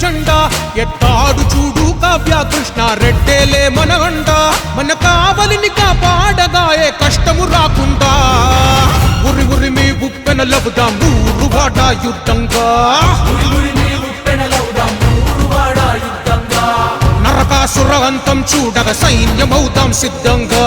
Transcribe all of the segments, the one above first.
జెండా ఎత్తాడు చూడు కావ్య కృష్ణ రెడ్డేలే మన మన కావలిని కాపాడగా ఏ కష్టము రాకుండా. ఉరి ఉరి మీ ఉప్పెన లబుదాం ఊరు వాడ యుద్ధంగా. నరకాసుర అంతం చూడగా సైన్యమవుతాం సిద్ధంగా.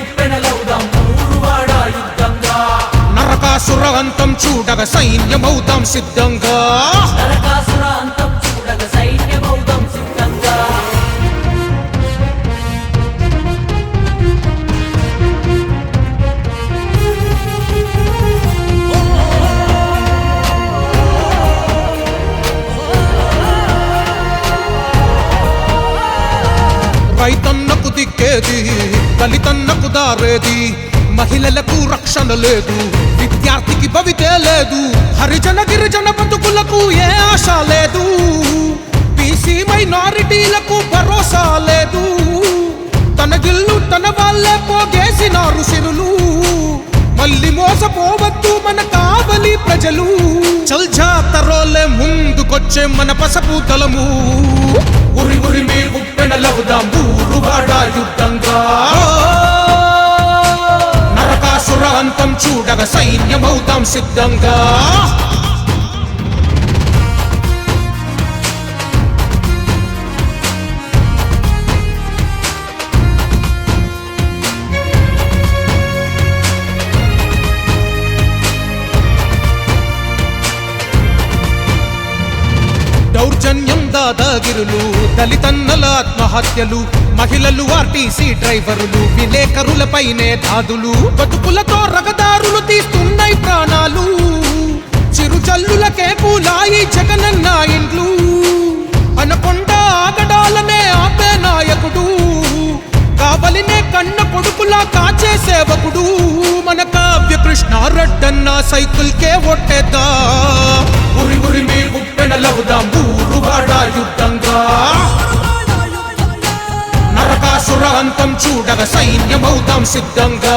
ఉప్పెన లబుదాం ఊరు వాడ యుద్ధంగా. నరకాసుర అంతం చూడగ సైన్యమవుతాం సిద్ధంగా. బతికేది దిక్కేది దళితన్నకు దారేది? మహిళలకు రక్షణ లేదు. విద్యార్థికి భవితే లేదు. హరిజన గిరిజన బతుకులకు ఏ ఆశ లేదు. బీసీ మైనారిటీలకు భరోసా లేదు. తన గిల్లు తన వాళ్ళే పోగేసినారు సిరులు. మళ్ళీ మోసపోవద్దు మన ప్రజలు. చల్ జాతరోలే ముందుకొచ్చే మన పసపు తలము ఉరి ఉరి మీ ఉప్పెన లవుదాం ఊరు వాడ యుద్ధంగా. నరకాసుర అంతం చూడగ సైన్యమవుతాం సిద్ధంగా. దాదాగిరులు దళితన్నల ఆత్మహత్యలు మహిళలు ఆర్టీసీ డ్రైవరులు విలేకరులపైనే దాదులు బతుకులతో రగదారులు తీస్తున్నాయి ప్రాణాలు. చిరుజల్లులకే పూలాయి జగనన్న ఇండ్లు. అనకొండ ఆగడాలనే ఆపే నాయకుడు. కావలినే కన్న కొడుకులా కాచే సేవకుడు. మన కావ్య కృష్ణ రెడ్డన్న సైకిల్ కే ఉరి ఉరి మీ ఉప్పెన లవుదాం ఊరు వాడ యుద్ధంగా. నరకాసుర అంతం చూడగ సైన్యమవుతాం సిద్ధంగా.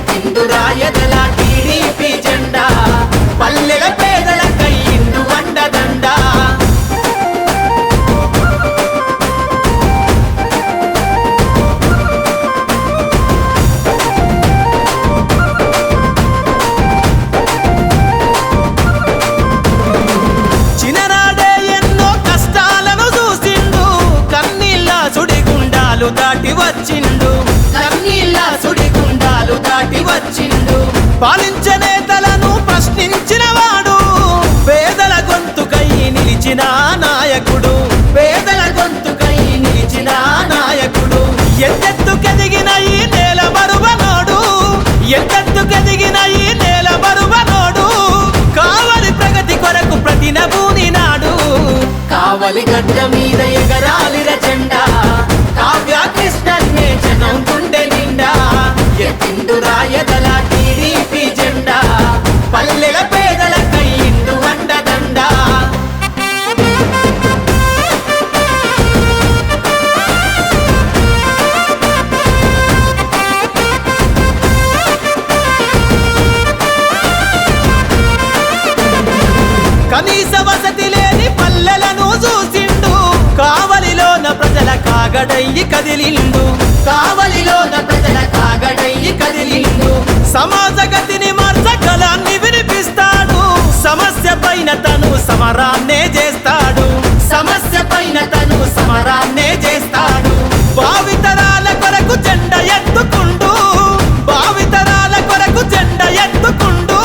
ఎత్తిండు రాయదల టీడీపీ జెండా. పల్లెల పేదల ఎత్తెత్తుకెదిగిన ఈ నేల బరువనోడు కావలి ప్రగతి కొరకు ప్రతినభూని నాడు. కావలి గడ్డ మీద ఎగరాలి రచండా కావ్య కృష్ణ జనం గుండె నిండా. ఎత్తిండు కాగడయ్యి కదిలిండు కావలిలోన ప్రజల కాగడయ్యి కదిలిండు సమాజ గతిని మార్చగలాన్ని వినిపిస్తాడు. సమస్య పైన తను సమరాన్నే చేస్తాడు. సమస్య పైన తను సమరాన్నే చేస్తాడు. భావితరాల కొరకు జెండ ఎత్తుకుండు. భావితరాల కొరకు జెండ ఎత్తుకుండు.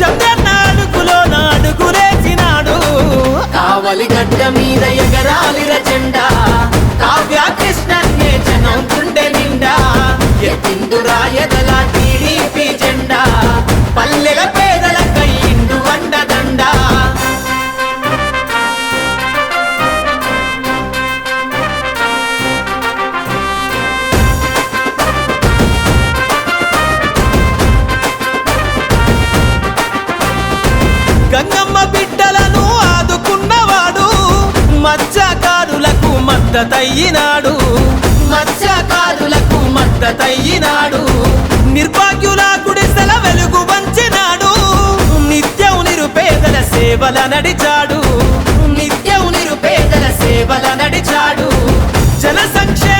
చంద్రనాడుకులో నాడుకు నాడుగులేసినాడు కావలి గడ్డ మీద ఎగరాలిర జెండా. కావ్యా ఎత్తిండు రాయదల టీడీపీ జెండా. పల్లెల పేదల కయ్యిండు వండదండా గంగమ్మ బిడ్డలను ఆదుకున్నవాడు మత్స్యకారులకు మద్దతయ్యినాడు మత్స్యకారులకు మద్దతయ్యినాడు నిర్భాగ్యుల గుడిసెల వెలుగు వంచినాడు. నిత్యం నిరుపేదల సేవల నడిచాడు. నిత్యం నిరుపేదల సేవల నడిచాడు. జన సంక్షేమ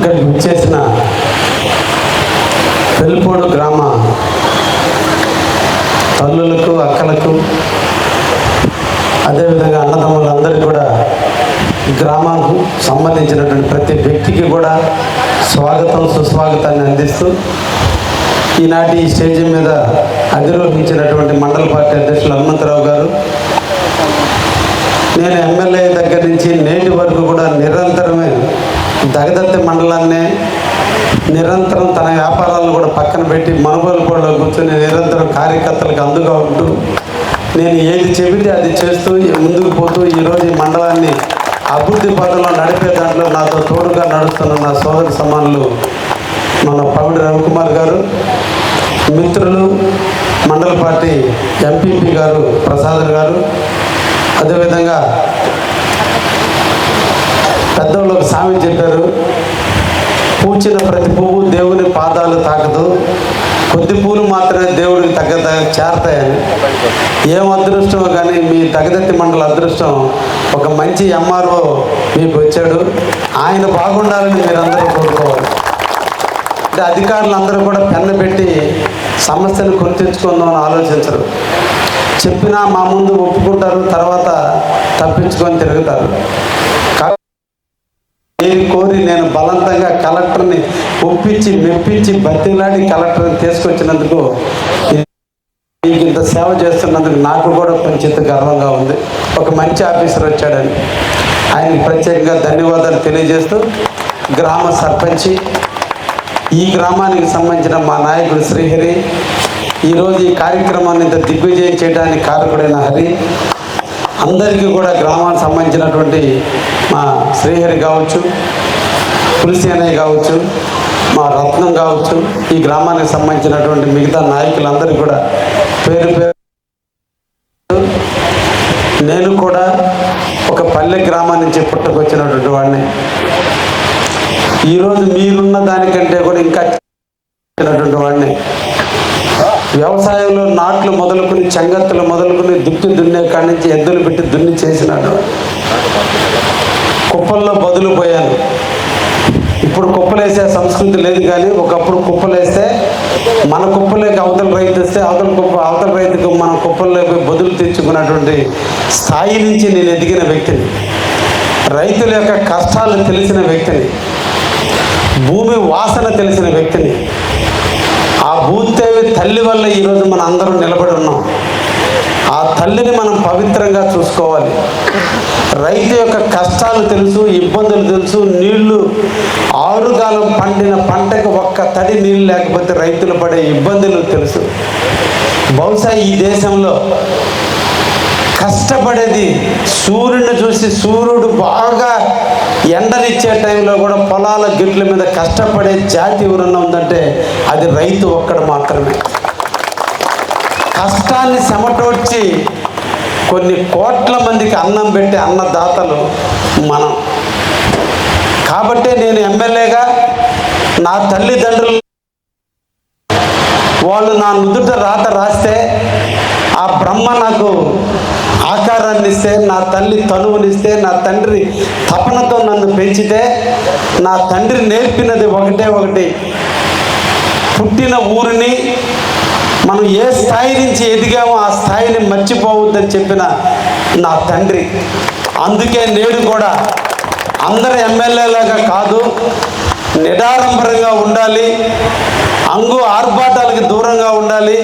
ఇక్కడికి చేసిన పెల్పోడు గ్రామ తల్లులకు అక్కలకు అదేవిధంగా అన్నదమ్ములందరికీ కూడా ఈ సంబంధించినటువంటి ప్రతి వ్యక్తికి కూడా స్వాగతం సుస్వాగతాన్ని అందిస్తూ ఈనాటి ఈ స్టేజ్ మీద అధిరోహించినటువంటి మండల పార్టీ అధ్యక్షులు హనుమంతరావు గారు నేను ఎమ్మెల్యే దగ్గర నుంచి నేటి వరకు కూడా నిరంతరమే దగదత్తి మండలాన్నే నిరంతరం తన వ్యాపారాలను కూడా పక్కన పెట్టి మనుగోలుకోవడంలో కూర్చొని నిరంతరం కార్యకర్తలకు అందుగా ఉంటూ నేను ఏది చెబితే అది చేస్తూ ముందుకు పోతూ ఈరోజు ఈ మండలాన్ని అభివృద్ధి పథంలో నడిపే దాంట్లో నాతో తోడుగా నడుస్తున్న నా సోదరి సమానులు మన పవిడి రవికుమార్ గారు మిత్రులు మండల పార్టీ ఎంపీపీ గారు ప్రసాద్ గారు. అదేవిధంగా పెద్దలు ఒక సామెత చెప్పారు పూచిన ప్రతి పువ్వు దేవుని పాదాలు తాకదు కొద్ది పూలు మాత్రమే దేవుడికి తగ్గ చేరతాయని. ఏం అదృష్టం కానీ మీ తగదత్తి మండల అదృష్టం ఒక మంచి ఎంఆర్ఓ మీకు వచ్చాడు. ఆయన బాగుండాలని మీరందరూ కోరుకోవాలి. అంటే అధికారులు అందరూ కూడా పెన్ను పెట్టి సమస్యను గుర్తించుకుందామని ఆలోచించరు. చెప్పినా మా ముందు ఒప్పుకుంటారు తర్వాత తప్పించుకొని తిరుగుతారు. నేను కోరి నేను బలవంతంగా కలెక్టర్ని ఒప్పించి మెప్పించి బతిలాడి కలెక్టర్ని తీసుకొచ్చినందుకు మీకు ఇంత సేవ చేస్తున్నందుకు నాకు కూడా కొంచెం గర్వంగా ఉంది. ఒక మంచి ఆఫీసర్ వచ్చాడని. ఆయనకి ప్రత్యేకంగా ధన్యవాదాలు తెలియజేస్తూ గ్రామ సర్పంచి ఈ గ్రామానికి సంబంధించిన మా నాయకుడు శ్రీహరి ఈరోజు ఈ కార్యక్రమాన్ని ఇంత దిగ్విజయం చేయడానికి కారకుడైన హరి అందరికీ కూడా గ్రామానికి సంబంధించినటువంటి మా శ్రీహరి కావచ్చు తులసి కావచ్చు మా రత్నం కావచ్చు ఈ గ్రామానికి సంబంధించినటువంటి మిగతా నాయకులందరూ కూడా పేరు పేరు నేను కూడా ఒక పల్లె గ్రామం నుంచి పుట్టుకొచ్చినటువంటి వాడిని. ఈరోజు మీరున్న దానికంటే కూడా ఇంకా చిన్నటువంటి వాడిని. వ్యవసాయంలో నాట్లు మొదలుకుని చెంగత్తులు మొదలుకుని దుక్కి దున్నే కాడి నుంచి ఎద్దులు పెట్టి దున్ని చేసినాడు. కుప్పల్లో బదులు పోయాను. ఇప్పుడు కుప్పలేసే సంస్కృతి లేదు కానీ ఒకప్పుడు కుప్పలేస్తే మన కుప్పలేక అవతల రైతు వస్తే అవతల కుప్ప అవతల రైతుకు మన కుప్పల్లోకి బదులు తెచ్చుకున్నటువంటి స్థాయి నుంచి నేను ఎదిగిన వ్యక్తిని. రైతుల యొక్క కష్టాలు తెలిసిన వ్యక్తిని. భూమి వాసన తెలిసిన వ్యక్తిని. ఆ భూదేవి తల్లి వల్ల ఈరోజు మన అందరం నిలబడి ఉన్నాం. ఆ తల్లిని మనం పవిత్రంగా చూసుకోవాలి. రైతు యొక్క కష్టాలు తెలుసు ఇబ్బందులు తెలుసు నీళ్ళు ఆరుగాలం పండిన పంటకు ఒక్క తడి నీళ్ళు లేకపోతే రైతులు పడే ఇబ్బందులు తెలుసు. బహుశా ఈ దేశంలో కష్టపడేది సూర్యుడిని చూసి సూర్యుడు బాగా ఎండనిచ్చే టైంలో కూడా పొలాల గిట్ల మీద కష్టపడే జాతి ఎవరన్నా ఉందంటే అది రైతు ఒక్కడు మాత్రమే. కష్టాన్ని చెమటోడ్చి కొన్ని కోట్ల మందికి అన్నం పెట్టే అన్నదాతలు మనం. కాబట్టే నేను ఎమ్మెల్యేగా నా తల్లిదండ్రులు వాళ్ళు నా నుదుట రాత రాస్తే ఆ బ్రహ్మ నాకు ఆకారాన్ని ఇస్తే నా తల్లి తనువునిస్తే నా తండ్రి తపనతో నన్ను పెంచితే నా తండ్రి నేర్పినది ఒకటే ఒకటి. పుట్టిన ఊరిని మనం ఏ స్థాయి నుంచి ఎదిగామో ఆ స్థాయిని మర్చిపోవద్దని చెప్పిన నా తండ్రి. అందుకే నేడు కూడా అందరు ఎమ్మెల్యేలాగా కాదు నిడారంభరంగా ఉండాలి అంగు ఆర్భాటాలకు దూరంగా ఉండాలి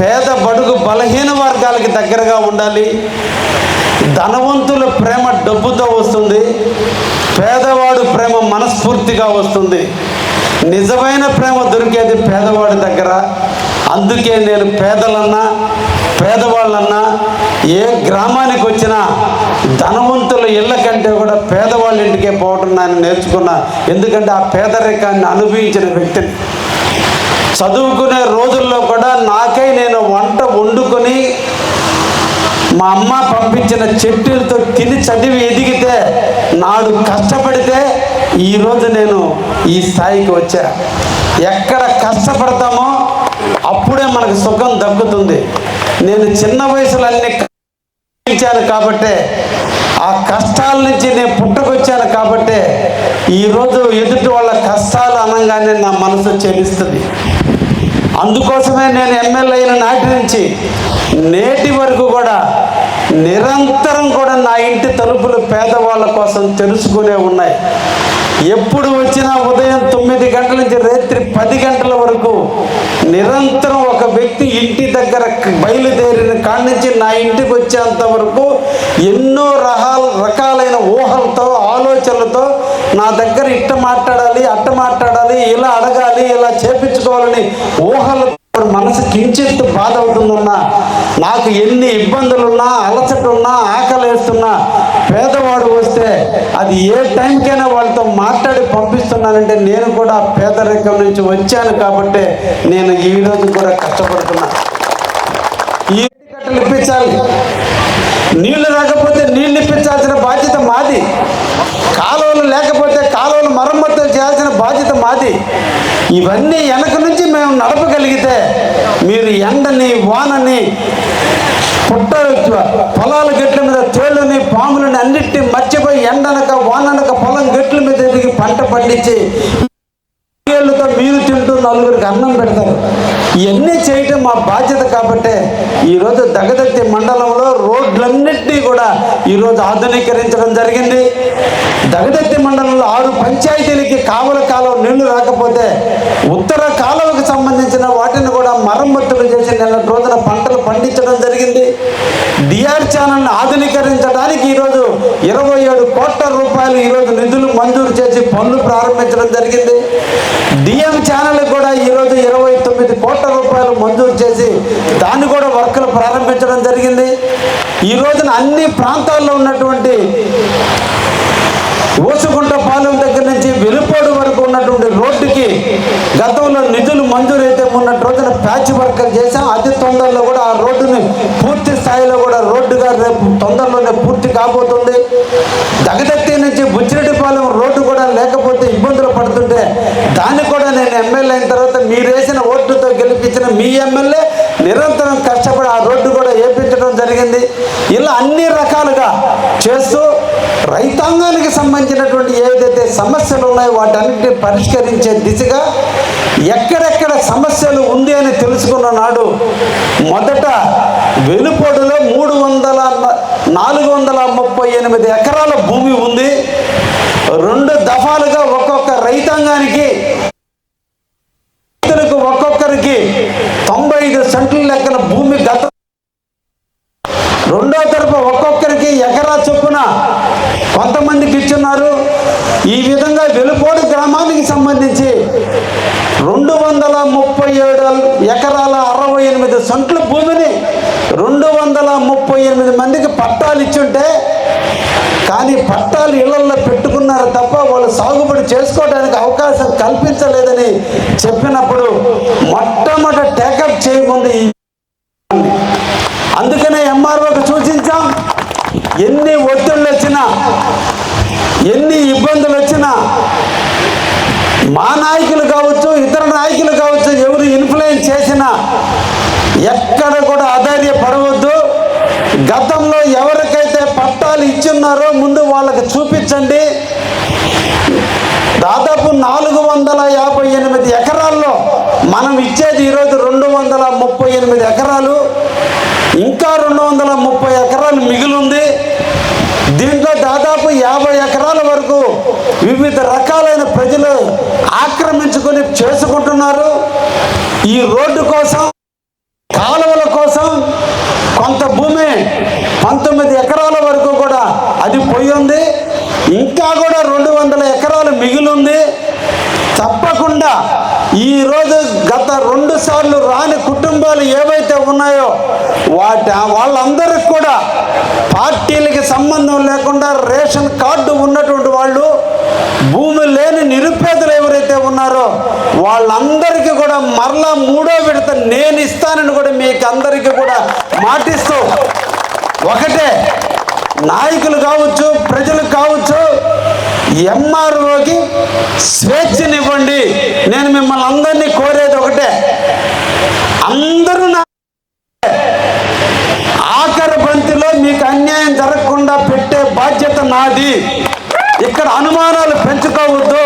పేద బడుగు బలహీన వర్గాలకి దగ్గరగా ఉండాలి. ధనవంతుల ప్రేమ డబ్బుతో వస్తుంది పేదవాడు ప్రేమ మనస్ఫూర్తిగా వస్తుంది. నిజమైన ప్రేమ దొరికేది పేదవాడి దగ్గర అందుకే నేను పేదలన్నా పేదవాళ్ళన్నా ఏ గ్రామానికి వచ్చినా ధనవంతుల ఇళ్ళ కంటే కూడా పేదవాళ్ళ ఇంటికే పోవటం నేను నేర్చుకున్నా. ఎందుకంటే ఆ పేదరికాన్ని అనుభవించిన వ్యక్తిని. చదువుకునే రోజుల్లో కూడా నాకై నేను వంట వండుకొని మా అమ్మ పంపించిన చెట్టులతో తిని చదివి ఎదిగితే నాడు కష్టపడితే ఈరోజు నేను ఈ స్థాయికి వచ్చా. ఎక్కడ కష్టపడతామో అప్పుడే మనకు సుఖం దక్కుతుంది. నేను చిన్న వయసులో అన్ని ఇచ్చాను కాబట్టే ఆ కష్టాల నుంచి నేను పుట్టుకొచ్చాను కాబట్టే ఈరోజు ఎదుటి వాళ్ళ కష్టాలు అనగానే నా మనసు చెల్లిస్తుంది అందుకోసమే నేను ఎమ్మెల్యే అయిన నాటి నుంచి నేటి వరకు కూడా నిరంతరం కూడా నా ఇంటి తలుపులు పేదవాళ్ళ కోసం తెరుచుకునే ఉన్నాయి. ఎప్పుడు వచ్చినా ఉదయం తొమ్మిది గంటల నుంచి రాత్రి పది గంటల వరకు నిరంతరం ఒక వ్యక్తి ఇంటి దగ్గర బయలుదేరిన కాడి నుంచి నా ఇంటికి వచ్చేంత వరకు ఎన్నో రకాల రకాలైన ఊహలతో ఆలోచనలతో నా దగ్గర ఇట్ట మాట్లాడాలి అట్ట మాట్లాడాలి ఇలా అడగాలి ఇలా చేపించుకోవాలని ఊహలు మనసు కించిత్ బాధ అవుతుందన్నా నాకు ఎన్ని ఇబ్బందులున్నా అలసటున్నా ఆకలేస్తున్నా పేదవాడు వస్తే అది ఏ టైంకైనా వాళ్ళతో మాట్లాడి పంపిస్తున్నానంటే నేను కూడా పేదరికం నుంచి వచ్చాను కాబట్టి నేను ఈ రోజు కూడా కష్టపడుతున్నా. ఈ కట్టలు ఇప్పించాలి. నీళ్ళు రాకపోతే నీళ్ళు ఇప్పించాల్సిన బాధ్యత మాది. కాలువలు లేకపోతే కాలువలు మరమ్మతులు చేయాల్సిన బాధ్యత మాది ఇవన్నీ వెనక నుంచి మేము నడపగలిగితే మీరు ఎండని వానని పుట్ట పొలాల గట్ల మీద తేళ్ళని పాములని అన్నిటిని మర్చిపోయి ఎండనక వాననక పొలం గట్ల మీద ఎదిగి పంట పండించి మీరు తింటూ నలుగురికి అన్నం పెడతారు. ఇవన్నీ చేయటం మా బాధ్యత కాబట్టే ఈరోజు దగదత్తి మండలంలో రోడ్లన్నింటినీ కూడా ఈరోజు ఆధునీకరించడం జరిగింది. దగదత్తి మండలంలో ఆరు పంచాయతీలకి కావల కాలువ నీళ్ళు రాకపోతే ఉత్తర కాలువకు సంబంధించిన వాటిని కూడా మరమ్మతులు చేసి నిన్న రోజున పంటలు పండించడం జరిగింది. డిఆర్ ఛానల్ని ఆధునీకరించడానికి ఈరోజు ఇరవై ఏడు కోట్ల రూపాయలు ఈరోజు నిధులు మంజూరు చేసి పనులు ప్రారంభించడం జరిగింది. డిఎం ఛానల్ కూడా ఈరోజు ఇరవై తొమ్మిది కోట్ల రూపాయలు మంజూరు చేసి దాన్ని కూడా వర్కులు ప్రారంభించడం జరిగింది. ఈ రోజున అన్ని ప్రాంతాల్లో ఉన్నటువంటి ఓసుకుంట పాలెం దగ్గర నుంచి వెలుపాడు వరకు ఉన్నటువంటి రోడ్డుకి గతంలో నిధులు మంజూరైతే మొన్నటి రోజున ప్యాచ్ వర్క్ చేశాం. అతి తొందరలో కూడా ఆ రోడ్డుని పూర్తి స్థాయిలో కూడా రోడ్డుగా రేపు తొందరలోనే పూర్తి కాబోతుంది. దగదత్తి నుంచి బుచ్చిరెడ్డిపాలెం రోడ్డు కూడా లేకపోతే ఇబ్బందులు దాన్ని కూడా నేను ఎమ్మెల్యే అయిన తర్వాత మీరు వేసిన ఓట్లతో గెలిపించిన మీ ఎమ్మెల్యే నిరంతరం కష్టపడి ఆ రోడ్డు కూడా వేపించడం జరిగింది. ఇలా అన్ని రకాలుగా చేస్తూ రైతాంగానికి సంబంధించినటువంటి ఏదైతే సమస్యలు ఉన్నాయో వాటన్నిటిని పరిష్కరించే దిశగా ఎక్కడెక్కడ సమస్యలు ఉంది అని తెలుసుకున్న నాడు మొదట వెలుపొడులో మూడు వందల నాలుగు వందల ముప్పై ఎనిమిది ఎకరాల భూమి ఉంది రెండు దఫాలుగా ఒక్కొక్క రైతాంగానికి రైతులకు ఒక్కొక్కరికి తొంభై ఐదు సెంట్ల లెక్కన భూమి గత రెండో తరపు ఒక్కొక్కరికి ఎకరా చొప్పున కొంతమందికి ఇచ్చున్నారు ఈ విధంగా వెలుపోడు గ్రామానికి సంబంధించి రెండు వందల ముప్పై ఏడు ఎకరాల అరవై ఎనిమిది సొంట్ల భూమిని రెండు వందల ముప్పై ఎనిమిది మందికి పట్టాలు ఇచ్చుంటే కానీ పట్టాలు ఇళ్ళలో పెట్టుకున్నారు తప్ప వాళ్ళు సాగుబడి చేసుకోవడానికి అవకాశం కల్పించలేదని చెప్పినప్పుడు మొట్టమొదటి టేకప్ చేయముందు అందుకనే ఎంఆర్ఓకి సూచించాం. ఎన్ని ఒత్తిళ్ళు వచ్చినా ఎన్ని ఇబ్బందులు వచ్చినా మా నాయకులు కావచ్చు ఇతర నాయకులు కావచ్చు ఎవరు ఇన్ఫ్లుయెన్స్ చేసినా ఎక్కడ కూడా ఆధార్యపడవద్దు గతంలో ఎవరికైతే పట్టాలు ఇచ్చున్నారో ముందు వాళ్ళకి చూపించండి. దాదాపు నాలుగు వందల యాభై ఎనిమిది ఎకరాల్లో మనం ఇచ్చేది ఈరోజు రెండు వందల ముప్పై ఎనిమిది ఎకరాలు. ఇంకా రెండు వందల ముప్పై ఎకరాలు మిగిలింది. దీంట్లో దాదాపు యాభై ఎకరాల వరకు వివిధ రకాలైన ప్రజలు ఆక్రమించుకొని చేసుకుంటున్నారు. ఈ రోడ్డు కోసం కాలువల కోసం కొంత భూమి పంతొమ్మిది ఎకరాల వరకు కూడా అది పోయి ఉంది. ఇంకా కూడా రెండు వందల ఎకరాలు మిగిలింది తప్పకుండా ఈరోజు గత రెండు సార్లు రాని కుటుంబాలు ఏవైతే ఉన్నాయో వాటి వాళ్ళందరికి కూడా పార్టీలకి సంబంధం లేకుండా రేషన్ కార్డు ఉన్నటువంటి వాళ్ళు భూమి లేని నిరుపేదలు ఎవరైతే ఉన్నారో వాళ్ళందరికీ కూడా మరలా మూడో విడత నేను ఇస్తానని కూడా మీకు అందరికీ కూడా మాటిస్తూ ఒకటే నాయకులు కావచ్చు ప్రజలు కావచ్చు ఎంఆర్ఓకి స్వేచ్ఛనివ్వండి. నేను మిమ్మల్ని అందరినీ కోరేది ఒకటే. అందరూ నా ఆఖరి బంతిలో మీకు అన్యాయం జరగకుండా పెట్టే బాధ్యత నాది. ఇక్కడ అనుమానాలు పెంచుకోవద్దు.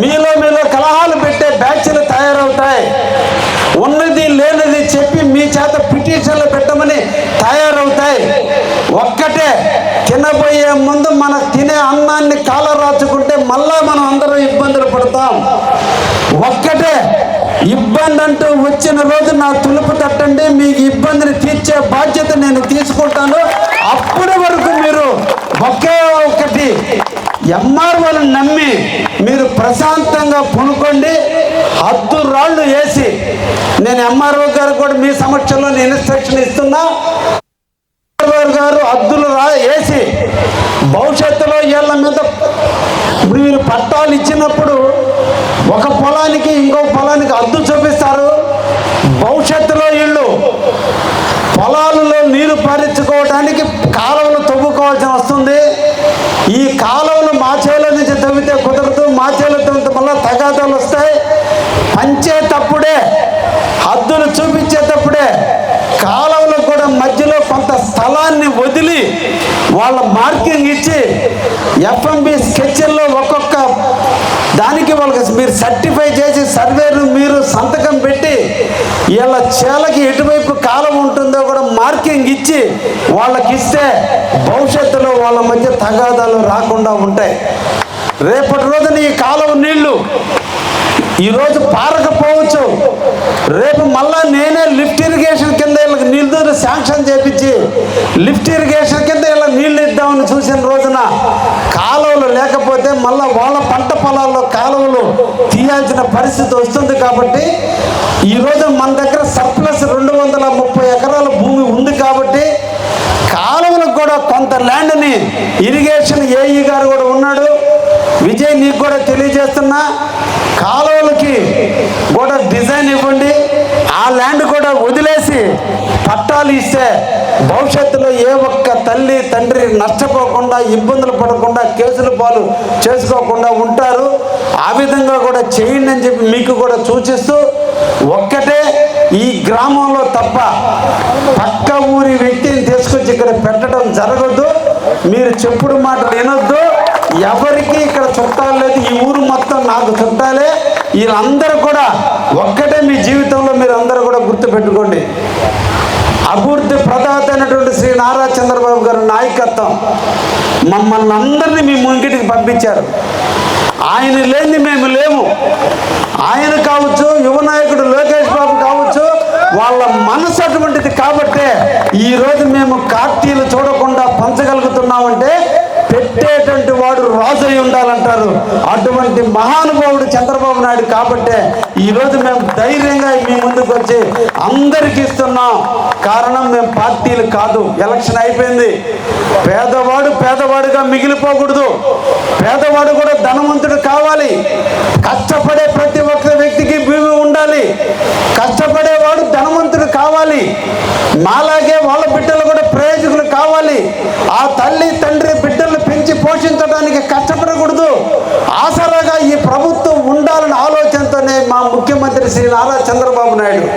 మీలో మీలో కలహాలు పెట్టే బ్యాచ్లు తయారవుతాయి. ఉన్నది లేనిది మీ చేత పిటిషన్లు పెట్టమని తయారవుతాయి. ఒక్కటే తినబోయే ముందు మన తినే అన్నాన్ని కాల రాచుకుంటే మళ్ళా మనం అందరం ఇబ్బందులు పడతాం. ఒక్కటే ఇబ్బంది అంటూ వచ్చిన రోజు నా తులుపు తట్టండి మీకు ఇబ్బందిని తీర్చే బాధ్యత నేను తీసుకుంటాను. అప్పటి వరకు మీరు ఒకే ఒకటి ఎంఆర్ఓలను నమ్మి మీరు ప్రశాంతంగా పునుకోండి హద్దు రాళ్ళు వేసి నేను ఎంఆర్ఓ గారు కూడా మీ సమక్షంలో నేను ఇన్స్ట్రక్షన్ ఇస్తున్నా. ఎంఆర్ఓ గారు హద్దులు రా వేసి భవిష్యత్తులో వీళ్ళ మీద ఇప్పుడు మీరు పట్టాలు ఇచ్చినప్పుడు ఒక పొలానికి ఇంకో పొలానికి అద్దు చూపిస్తారు. భవిష్యత్తులో వీళ్ళు పొలాలలో నీరు పారించుకోవడానికి కాలువలు తవ్వుకోవాల్సి వస్తుంది. ఈ కాలువలు మా చేల నుంచి తవ్వితే కుదరదు మా వాచేలతో మళ్ళీ తగాదాలు వస్తాయి. పంచేటప్పుడే హద్దులు చూపించేటప్పుడే కాలంలో కూడా మధ్యలో కొంత స్థలాన్ని వదిలి వాళ్ళ మార్కింగ్ ఇచ్చి ఎఫ్ఎంబి స్కెచ్ల్లో ఒక్కొక్క దానికి వాళ్ళకి మీరు సర్టిఫై చేసి సర్వేను మీరు సంతకం పెట్టి వీళ్ళ చేలకి ఎటువైపు కాలం ఉంటుందో కూడా మార్కింగ్ ఇచ్చి వాళ్ళకి ఇస్తే భవిష్యత్తులో వాళ్ళ మధ్య తగాదాలు రాకుండా ఉంటాయి. రేపటి రోజున ఈ కాలువ నీళ్ళు ఈరోజు పారకపోవచ్చు. రేపు మళ్ళా నేనే లిఫ్ట్ ఇరిగేషన్ కింద వీళ్ళకి నీళ్ళు శాంక్షన్ చేపించి లిఫ్ట్ ఇరిగేషన్ కింద ఇలా నీళ్ళు ఇద్దామని చూసిన రోజున కాలువలు లేకపోతే మళ్ళా వాళ్ళ పంట పొలాల్లో కాలువలు తీయాల్సిన పరిస్థితి వస్తుంది కాబట్టి ఈరోజు మన దగ్గర సర్ప్లస్ రెండు వందల ముప్పై ఎకరాల భూమి ఉంది కాబట్టి కాలువలకు కూడా కొంత ల్యాండ్ని ఇరిగేషన్ ఏఈ గారు కూడా ఉన్నాడు. విజయ్ నీకు కూడా తెలియజేస్తున్నా. కాలువలకి కూడా డిజైన్ ఇవ్వండి. ఆ ల్యాండ్ కూడా వదిలేసి పట్టాలు ఇస్తే భవిష్యత్తులో ఏ ఒక్క తల్లి తండ్రి నష్టపోకుండా ఇబ్బందులు పడకుండా కేసులు పాలు చేసుకోకుండా ఉంటారు. ఆ విధంగా కూడా చేయండి అని చెప్పి మీకు కూడా సూచిస్తూ ఒక్కటే ఈ గ్రామంలో తప్ప పక్క ఊరి వ్యక్తిని తీసుకొచ్చి ఇక్కడ పెట్టడం జరగద్దు మీరు చెప్పుడు మాటలు వినొద్దు. ఎవరికి ఇక్కడ చుట్టాలు లేదు ఈ ఊరు మొత్తం నాకు చుట్టాలే. వీళ్ళందరూ కూడా ఒక్కటే మీ జీవితంలో మీరు అందరూ కూడా గుర్తుపెట్టుకోండి. అభివృద్ధి ప్రదాత అయినటువంటి శ్రీ నారా చంద్రబాబు గారి నాయకత్వం మమ్మల్ని అందరినీ మీ ముంగిటికి పంపించారు. ఆయన లేని మేము లేము. ఆయన కావచ్చు యువ నాయకుడు లోకేష్ బాబు కావచ్చు వాళ్ళ మనసు అటువంటిది కాబట్టే ఈరోజు మేము కార్తీలు చూడకుండా పంచగలుగుతున్నామంటే పెట్టేటువంటి వాడు రాజు అయి ఉండాలంటారు. అటువంటి మహానుభావుడు చంద్రబాబు నాయుడు కాబట్టే ఈరోజు మేము ధైర్యంగా మీ ముందుకు వచ్చి అందరికి ఇస్తున్నాం. కారణం మేము పార్టీలు కాదు. ఎలక్షన్ అయిపోయింది. పేదవాడు పేదవాడుగా మిగిలిపోకూడదు. పేదవాడు కూడా ధనవంతుడు కావాలి. కష్టపడే ప్రతి ఒక్క వ్యక్తికి భూమి ఉండాలి. కష్టపడేవాడు ధనవంతుడు కావాలి. మాలాగే వాళ్ళ బిడ్డలు కూడా ప్రయోజకులు కావాలి. ఆ తల్లి పోషించడానికి కష్టపడకూడదు. ఆసరాగా ఈ ప్రభుత్వం ఉండాలనే ఆలోచనతోనే మా ముఖ్యమంత్రి శ్రీ నారా చంద్రబాబు నాయుడు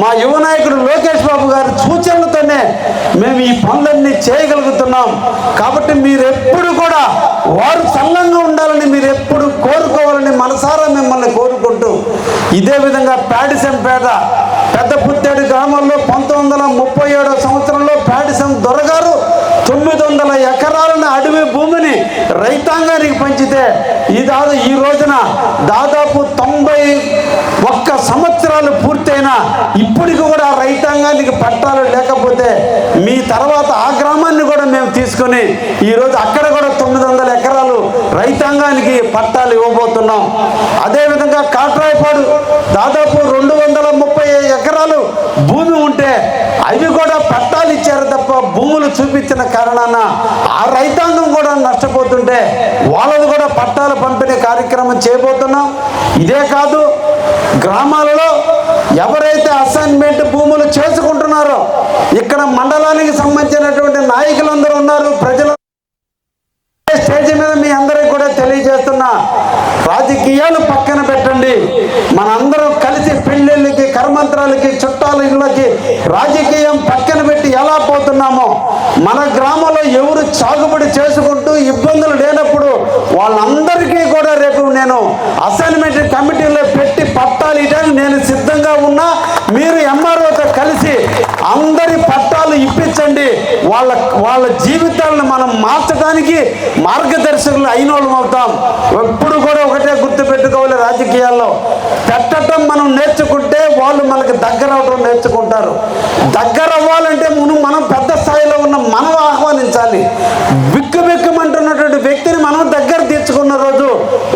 మా యువ నాయకుడు లోకేష్ బాబు గారి సూచనలతోనే మేము ఈ పనులన్నీ చేయగలుగుతున్నాం. కాబట్టి మీరు ఎప్పుడు కూడా వారు చల్లంగా ఉండాలని మీరు ఎప్పుడు కోరుకోవాలని మనసారా మిమ్మల్ని కోరుకుంటూ ఇదే విధంగా ప్యాడిసంపేట పెద్ద పుత్తేడు గ్రామంలో పంతొమ్మిది వందల ముప్పై సంవత్సరంలో ప్యాడిసం దొరగారు తొమ్మిది వందల ఎకరాలను అడవి భూమిని రైతాంగానికి పంచితే ఈ దాదా ఈ రోజున దాదాపు తొంభై ఒక్క సంవత్సరాలు పూర్తయిన ఇప్పటికి కూడా రైతాంగానికి పట్టాలు లేకపోతే మీ తర్వాత ఆ గ్రామాన్ని కూడా మేము తీసుకొని ఈరోజు అక్కడ కూడా తొమ్మిది వందల ఎకరాలు రైతాంగానికి పట్టాలు ఇవ్వబోతున్నాం. అదేవిధంగా కాట్రాయపాడు దాదాపు రెండు వందల ముప్పై ఎకరాలు భూమి ఉంటే అవి కూడా పట్ట ఇచ్చారు తప్ప భూములు చూపించిన కారణాన ఆ రైతాంగం కూడా నష్టపోతుంటే వాళ్ళది కూడా పట్టాల పంపిణీ కార్యక్రమం చేయబోతున్నాం. ఇదే కాదు గ్రామాలలో ఎవరైతే అసైన్మెంట్ భూములు చేసుకుంటున్నారో ఇక్కడ మండలానికి సంబంధించినటువంటి నాయకులందరూ ఉన్నారు ప్రజలు స్టేజ్ మీద మీ అందరికి కూడా తెలియజేస్తున్నా రాజకీయాలు పక్కన పెట్టండి. మనందరం కలిసి పెళ్ళిళ్ళకి కర్మంత్రాలకి చుట్టాల ఇళ్ళకి రాజకీయం పక్కన ఎలా పోతున్నామో మన గ్రామంలో ఎవరు సాగుబడి చేసుకుంటూ ఇబ్బందులు లేనప్పుడు వాళ్ళందరికీ కూడా రేపు నేను అసైన్మెంట్ కమిటీలో పెట్టి పట్టాలు ఇవ్వడానికి నేను సిద్ధంగా ఉన్నా మీరు ఎంఆర్ఓతో కలిసి అందరి పట్టాలు ఇప్పించండి. వాళ్ళ వాళ్ళ జీవితాలను మనం మార్చడానికి మార్గదర్శకులు అయిన వాళ్ళం అవుతాం. ఎప్పుడు కూడా ఒకటే గుర్తు పెట్టుకోవాలి రాజకీయాల్లో. పెట్టడం మనం నేర్చుకుంటే వాళ్ళు మనకి దగ్గర అవడం నేర్చుకుంటారు. దగ్గర అవ్వాలంటే మనం మనం పెద్ద స్థాయిలో ఉన్న మనం ఆహ్వానించాలి. బిక్కు బిక్కుమంటున్నటువంటి వ్యక్తిని మనం దగ్గర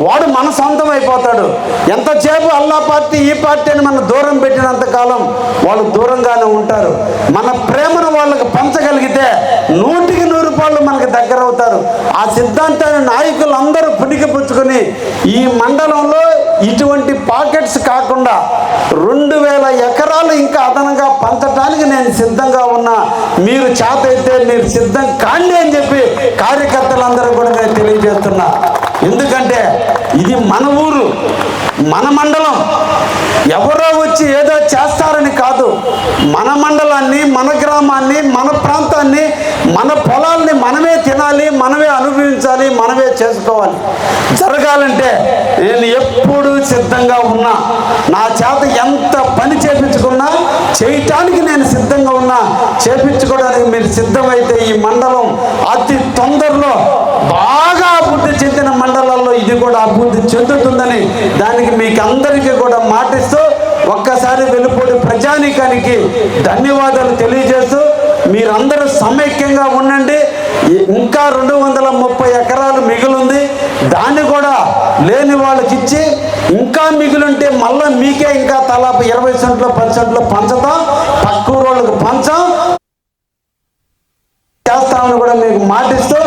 వాడు మన సొంతం అయిపోతాడు. ఎంతసేపు అల్లా పార్టీ ఈ పార్టీ అని మనం దూరం పెట్టినంత కాలం వాళ్ళు దూరంగానే ఉంటారు. మన ప్రేమను వాళ్ళకి పంచగలిగితే నూటికి నూరు రూపాయలు మనకి దగ్గర అవుతారు. ఆ సిద్ధాంతాన్ని నాయకులు అందరూ పుణికిపుచ్చుకొని ఈ మండలంలో ఇటువంటి పాకెట్స్ కాకుండా రెండు వేల ఎకరాలు ఇంకా అదనంగా పంచడానికి నేను సిద్ధంగా ఉన్నా. మీరు చేతైతే మీరు సిద్ధం కాండి అని చెప్పి కార్యకర్తలందరూ కూడా నేను తెలియజేస్తున్నా. ఎందుకంటే ఇది మన ఊరు మన మండలం. ఎవరో వచ్చి ఏదో చేస్తారని కాదు. మన మండలాన్ని మన గ్రామాన్ని మన ప్రాంతాన్ని మన మనమే తినాలి మనమే అనుభవించాలి మనమే చేసుకోవాలి. జరగాలంటే నేను ఎప్పుడూ సిద్ధంగా ఉన్నా. నా చేత ఎంత పని చేపించుకున్నా చేయటానికి నేను సిద్ధంగా ఉన్నా. చేపించుకోవడానికి మీరు సిద్ధమైతే ఈ మండలం అతి తొందరలో బాగా అభివృద్ధి చెందిన మండలాల్లో ఇది కూడా అభివృద్ధి చెందుతుందని దానికి మీకు అందరికీ కూడా మాటిస్తూ ఒక్కసారి వెలుపూడి ప్రజానీకానికి ధన్యవాదాలు తెలియజేస్తూ మీరందరూ సమైక్యంగా ఉండండి. ఇంకా రెండు వందల ముప్పై ఎకరాలు మిగిలింది. దాన్ని కూడా లేని వాళ్ళకి ఇచ్చి ఇంకా మిగిలింటే మళ్ళీ మీకే ఇంకా తలా ఇరవై సెంట్లు పది సెంట్లు పంచతాం. తక్కువ వాళ్ళకి పంచాం. చేస్తామని కూడా మీకు మాటిస్తూ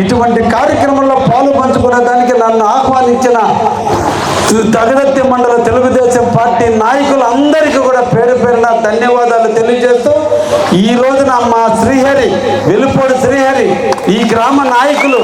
ఇటువంటి కార్యక్రమంలో పాలు పంచుకునే దానికి నన్ను ఆహ్వానించిన తగదత్తి మండల తెలుగుదేశం పార్టీ నాయకులందరికీ కూడా పేరు పేరున ధన్యవాదాలు తెలియజేస్తూ ఈ రోజున మా శ్రీహరి వెలుపూడి శ్రీహరి ఈ గ్రామ నాయకులు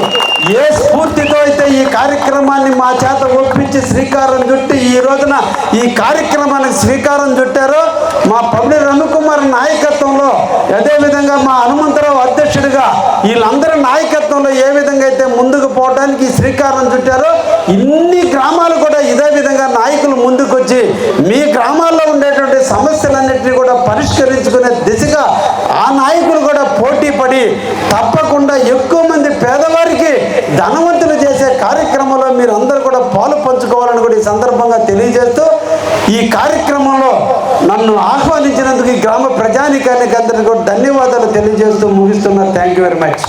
ఏ స్ఫూర్తితో అయితే ఈ కార్యక్రమాన్ని మా చేత ఒప్పించి శ్రీకారం చుట్టి ఈ రోజున ఈ కార్యక్రమానికి శ్రీకారం చుట్టారో మా పబ్లి రవికుమార్ నాయకత్వంలో అదేవిధంగా మా హనుమంతరావు అధ్యక్షుడిగా వీళ్ళందరి నాయకత్వంలో ఏ విధంగా అయితే ముందుకు పోవడానికి శ్రీకారం చుట్టారో ఇన్ని గ్రామాలు కూడా ఇదే విధంగా నాయకులు ముందుకొచ్చి మీ గ్రామాల్లో ఉండేటువంటి సమస్యలన్నింటినీ కూడా పరిష్కరించుకునే దిశగా ఆ నాయకులు కూడా కాబట్టి తప్పకుండా ఎక్కువ మంది పేదవారికి ధనవంతులు చేసే కార్యక్రమంలో మీరు అందరూ కూడా పాలు పంచుకోవాలని కూడా ఈ సందర్భంగా తెలియజేస్తూ ఈ కార్యక్రమంలో నన్ను ఆహ్వానించినందుకు ఈ గ్రామ ప్రజానికానికి అందరికీ కూడా ధన్యవాదాలు తెలియజేస్తూ ముగిస్తున్నారు థ్యాంక్ యూ వెరీ మచ్